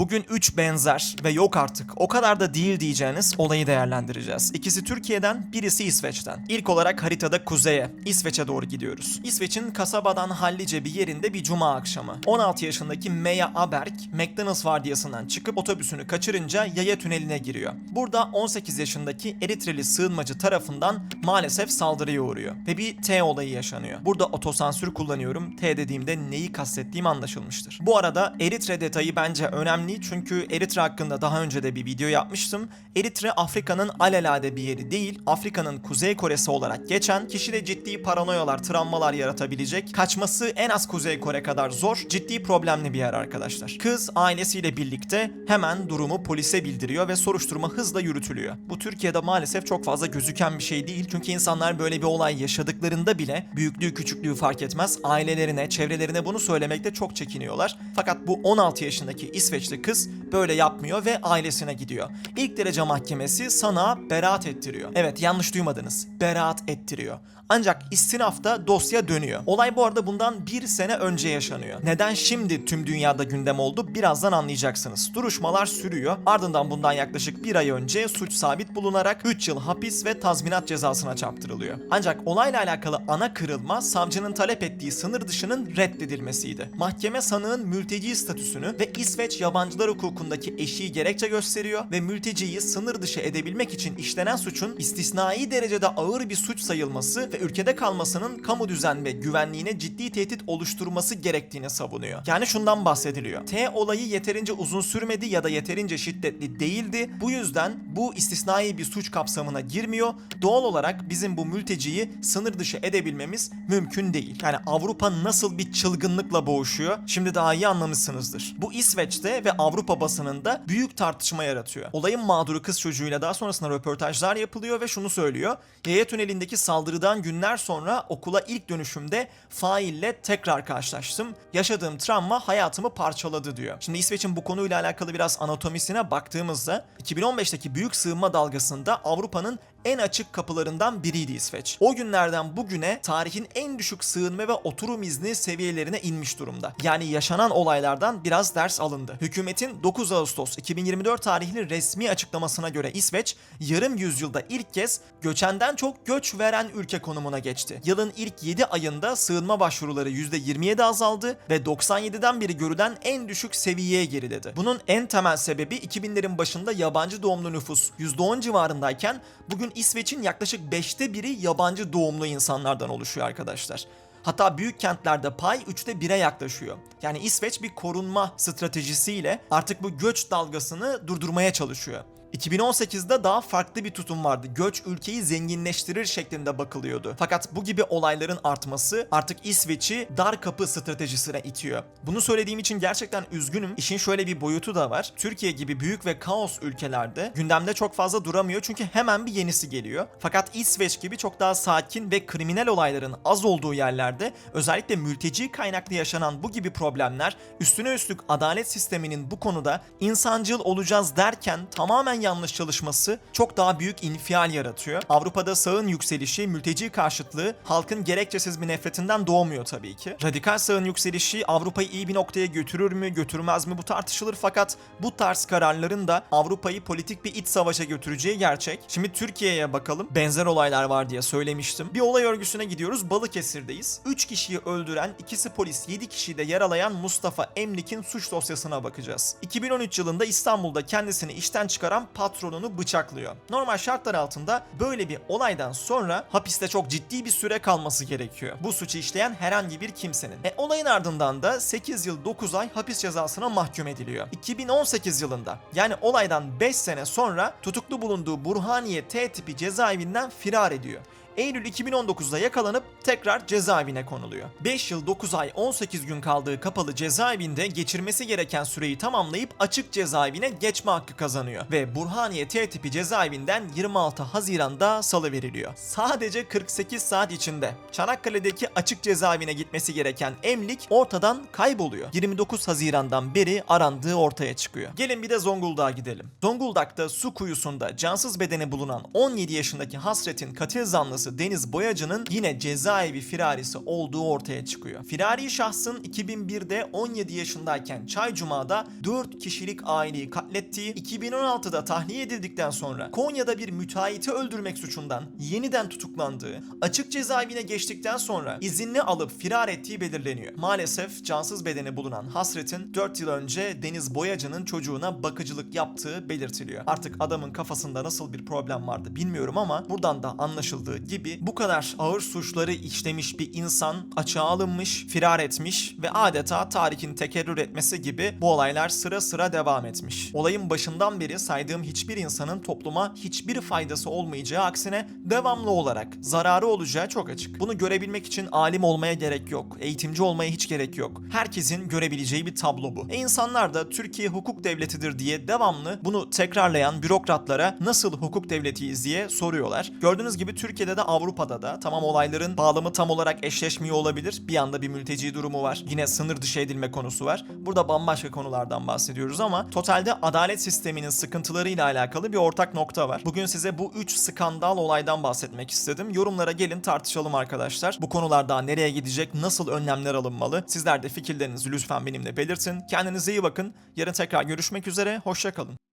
Bugün 3 benzer ve yok artık o kadar da değil diyeceğiniz olayı değerlendireceğiz. İkisi Türkiye'den, birisi İsveç'ten. İlk olarak haritada kuzeye, İsveç'e doğru gidiyoruz. İsveç'in kasabadan hallice bir yerinde bir cuma akşamı. 16 yaşındaki Meya Aberg, McDonald's vardiyasından çıkıp otobüsünü kaçırınca yaya tüneline giriyor. Burada 18 yaşındaki Eritreli sığınmacı tarafından maalesef saldırıya uğruyor. Ve bir T olayı yaşanıyor. Burada otosansür kullanıyorum. T dediğimde neyi kastettiğim anlaşılmıştır. Bu arada Eritre detayı bence önemli çünkü Eritre hakkında daha önce de bir video yapmıştım. Eritre Afrika'nın alelade bir yeri değil, Afrika'nın Kuzey Kore'si olarak geçen, kişide ciddi paranoyalar, travmalar yaratabilecek, kaçması en az Kuzey Kore kadar zor, ciddi problemli bir yer arkadaşlar. Kız ailesiyle birlikte hemen durumu polise bildiriyor ve soruşturma hızla yürütülüyor. Bu Türkiye'de maalesef çok fazla gözüken bir şey değil çünkü insanlar böyle bir olay yaşadıklarında bile büyüklüğü küçüklüğü fark etmez ailelerine, çevrelerine bunu söylemekte çok çekiniyorlar. Fakat bu 16 yaşındaki İsveçli kız böyle yapmıyor ve ailesine gidiyor. İlk derece mahkemesi sana beraat ettiriyor. Evet yanlış duymadınız. Beraat ettiriyor. Ancak istinafta dosya dönüyor. Olay bu arada bundan bir sene önce yaşanıyor. Neden şimdi tüm dünyada gündem oldu birazdan anlayacaksınız. Duruşmalar sürüyor. Ardından bundan yaklaşık bir ay önce suç sabit bulunarak 3 yıl hapis ve tazminat cezasına çarptırılıyor. Ancak olayla alakalı ana kırılma savcının talep ettiği sınır dışının reddedilmesiydi. Mahkeme sanığın mülteci statüsünü ve İsveç yabancılar hukukundaki eşiği gerekçe gösteriyor ve mülteciyi sınır dışı edebilmek için işlenen suçun istisnai derecede ağır bir suç sayılması ve ülkede kalmasının kamu düzen ve güvenliğine ciddi tehdit oluşturması gerektiğini savunuyor. Yani şundan bahsediliyor. T olayı yeterince uzun sürmedi ya da yeterince şiddetli değildi. Bu yüzden bu istisnai bir suç kapsamına girmiyor. Doğal olarak bizim bu mülteciyi sınır dışı edebilmemiz mümkün değil. Yani Avrupa nasıl bir çılgınlıkla boğuşuyor? Şimdi daha iyi anlamışsınızdır. Bu İsveç'te ve Avrupa basınında büyük tartışma yaratıyor. Olayın mağduru kız çocuğuyla daha sonrasında röportajlar yapılıyor ve şunu söylüyor. Yaya tünelindeki saldırıdan günler sonra okula ilk dönüşümde faille tekrar karşılaştım. Yaşadığım travma hayatımı parçaladı diyor. Şimdi İsveç'in bu konuyla alakalı biraz anatomisine baktığımızda 2015'teki büyük sığınma dalgasında Avrupa'nın en açık kapılarından biriydi İsveç. O günlerden bugüne tarihin en düşük sığınma ve oturum izni seviyelerine inmiş durumda. Yani yaşanan olaylardan biraz ders alındı. Hükümetin 9 Ağustos 2024 tarihli resmi açıklamasına göre İsveç yarım yüzyılda ilk kez göçenden çok göç veren ülke konumuna geçti. Yılın ilk 7 ayında sığınma başvuruları %27 azaldı ve 97'den beri görülen en düşük seviyeye geriledi. Bunun en temel sebebi 2000'lerin başında yabancı doğumlu nüfus %10 civarındayken bugün İsveç'in yaklaşık 5'te biri yabancı doğumlu insanlardan oluşuyor arkadaşlar. Hatta büyük kentlerde pay 3'te 1'e yaklaşıyor. Yani İsveç bir korunma stratejisiyle artık bu göç dalgasını durdurmaya çalışıyor. 2018'de daha farklı bir tutum vardı. Göç ülkeyi zenginleştirir şeklinde bakılıyordu. Fakat bu gibi olayların artması artık İsveç'i dar kapı stratejisine itiyor. Bunu söylediğim için gerçekten üzgünüm. İşin şöyle bir boyutu da var. Türkiye gibi büyük ve kaos ülkelerde gündemde çok fazla duramıyor çünkü hemen bir yenisi geliyor. Fakat İsveç gibi çok daha sakin ve kriminal olayların az olduğu yerlerde özellikle mülteci kaynaklı yaşanan bu gibi problemler üstüne üstlük adalet sisteminin bu konuda insancıl olacağız derken tamamen yanlış çalışması çok daha büyük infial yaratıyor. Avrupa'da sağın yükselişi, mülteci karşıtlığı halkın gerekçesiz bir nefretinden doğmuyor tabii ki. Radikal sağın yükselişi Avrupa'yı iyi bir noktaya götürür mü, götürmez mi bu tartışılır fakat bu tarz kararların da Avrupa'yı politik bir iç savaşa götüreceği gerçek. Şimdi Türkiye'ye bakalım. Benzer olaylar var diye söylemiştim. Bir olay örgüsüne gidiyoruz. Balıkesir'deyiz. 3 kişiyi öldüren, ikisi polis, 7 kişiyi de yaralayan Mustafa Emlik'in suç dosyasına bakacağız. 2013 yılında İstanbul'da kendisini işten çıkaran patronunu bıçaklıyor. Normal şartlar altında böyle bir olaydan sonra hapiste çok ciddi bir süre kalması gerekiyor. Bu suçu işleyen herhangi bir kimsenin. E olayın ardından da 8 yıl 9 ay hapis cezasına mahkum ediliyor. 2018 yılında yani olaydan 5 sene sonra tutuklu bulunduğu Burhaniye T tipi cezaevinden firar ediyor. Eylül 2019'da yakalanıp tekrar cezaevine konuluyor. 5 yıl 9 ay 18 gün kaldığı kapalı cezaevinde geçirmesi gereken süreyi tamamlayıp açık cezaevine geçme hakkı kazanıyor ve Burhaniye T tipi cezaevinden 26 Haziran'da salı veriliyor. Sadece 48 saat içinde Çanakkale'deki açık cezaevine gitmesi gereken Emlik ortadan kayboluyor. 29 Haziran'dan beri arandığı ortaya çıkıyor. Gelin bir de Zonguldak'a gidelim. Zonguldak'ta su kuyusunda cansız bedeni bulunan 17 yaşındaki Hasret'in katil zanlısı şahısı Deniz Boyacı'nın yine cezaevi firarisi olduğu ortaya çıkıyor. Firari şahsın 2001'de 17 yaşındayken Çaycuma'da 4 kişilik aileyi katlettiği, 2016'da tahliye edildikten sonra Konya'da bir müteahhiti öldürmek suçundan yeniden tutuklandığı, açık cezaevine geçtikten sonra izinli alıp firar ettiği belirleniyor. Maalesef cansız bedeni bulunan Hasret'in 4 yıl önce Deniz Boyacı'nın çocuğuna bakıcılık yaptığı belirtiliyor. Artık adamın kafasında nasıl bir problem vardı bilmiyorum ama buradan da anlaşıldığı gibi bu kadar ağır suçları işlemiş bir insan açığa alınmış, firar etmiş ve adeta tarihin tekerrür etmesi gibi bu olaylar sıra sıra devam etmiş. Olayın başından beri saydığım hiçbir insanın topluma hiçbir faydası olmayacağı aksine devamlı olarak zararı olacağı çok açık. Bunu görebilmek için alim olmaya gerek yok. Eğitimci olmaya hiç gerek yok. Herkesin görebileceği bir tablo bu. E insanlar da Türkiye hukuk devletidir diye devamlı bunu tekrarlayan bürokratlara nasıl hukuk devletiyiz diye soruyorlar. Gördüğünüz gibi Türkiye'de de Avrupa'da da tamam olayların bağlamı tam olarak eşleşmiyor olabilir. Bir yanda bir mülteci durumu var. Yine sınır dışı edilme konusu var. Burada bambaşka konulardan bahsediyoruz ama totalde adalet sisteminin sıkıntılarıyla alakalı bir ortak nokta var. Bugün size bu 3 skandal olaydan bahsetmek istedim. Yorumlara gelin tartışalım arkadaşlar. Bu konular daha nereye gidecek, nasıl önlemler alınmalı? Sizler de fikirlerinizi lütfen benimle belirtin. Kendinize iyi bakın. Yarın tekrar görüşmek üzere. Hoşçakalın.